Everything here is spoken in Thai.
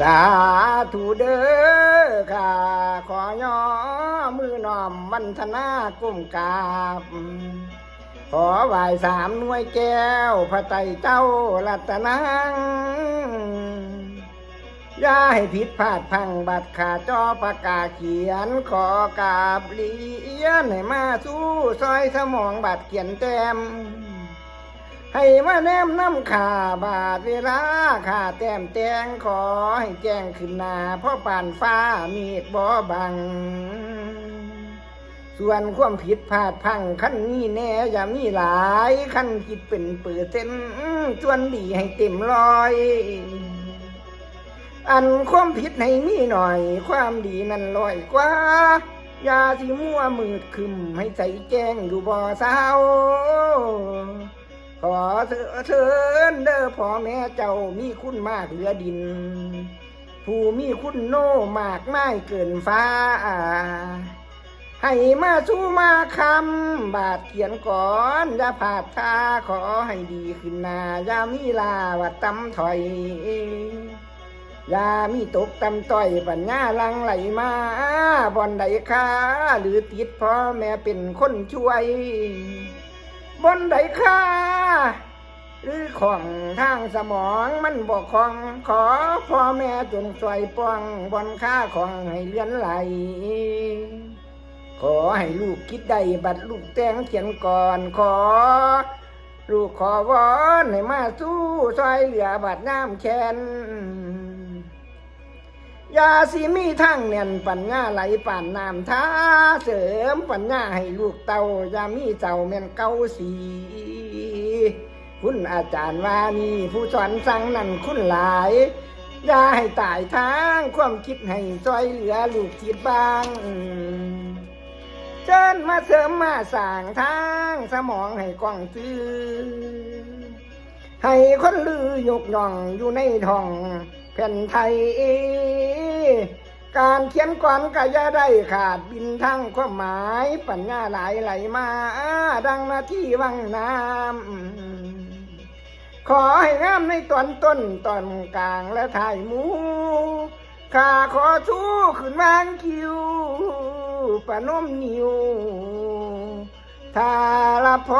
สาธุเด้อค่ะ ขอย่อมือน้อมมันธนาก้มกราบ ขอไหวสามหน่วยแก้ว พระไตเจ้ารัตนังย่าให้ผิดพลาดพังบัตรขาจอประกาเขียน ขอกราบเรียนให้มาสู้ซอยสมองบัตรเขียนเต็ม ให้มาแนมน้ำขาบาทเวลาขาแต้มแตงขอให้แจ้งขึ้นหน้าพ่อปานฟ้ามีดบ่บัง ส่วนความผิดพลาดพังขั้นนี้แน่อย่ามีหลายขั้นคิดเป็นเปอร์เซ็นส่วนดีให้เต็มรอย อันความผิดให้มีหน่อย ความดีนั้นลอยกว่ายาที่มั่วมืดคึมให้ใจแจ้งอยู่บ่เศร้า เถิดเด้อพ่อแม่เจ้ามีคุณมากเหลือดิน ผู้มีคุณโน่มากไม่เกินฟ้า ให้มาสู้มาคำบาทเขียนก่อนอย่าผาดทาขอให้ดีขึ้นนาอย่ามีลาวัดตำถอยอย่ามีตกตำต้อยปัญญาลังไหลมาบอนใดค่าหรือติดพ่อแม่เป็นคนช่วยบนใดค่า หรือของทางสมองมันบอกของขอพ่อแม่จงช่วยป้องบนค่าของให้เลื่อนไหล ขอให้ลูกคิดได้บัดลูกแต่งเขียนก่อนขอ ลูกขอวอนให้มาสู้ซอยเหลือบัดน้ำแค้นยาสิมีทั้งเนียนปัญญาไหลป่านน้ำท้าเสริมปัญญาให้ลูกเตายามีเจ้าแม่นเก้าสี คุณอาจารย์ว่านี่ผู้สอนสั่งนั่นคุณหลาย อย่าให้ตายทางความคิดให้ซอยเหลือลูกคิดบ้างเชิญมาเสริมมาสร้างทางสมองให้กว้างซื่อให้คนลือยกย่องอยู่ในท้องแผ่นไทย การเขียนก่อนก็อย่าได้ขาดบินทั้งความหมาย ปัญญาหลายไหลมา ดังนาที่วังน้ำ ขอให้งามในตอนต้นตอนกลางและถ่ายมูข้าขอชู้ขึ้นวางคิวปะนมนิวทาละพ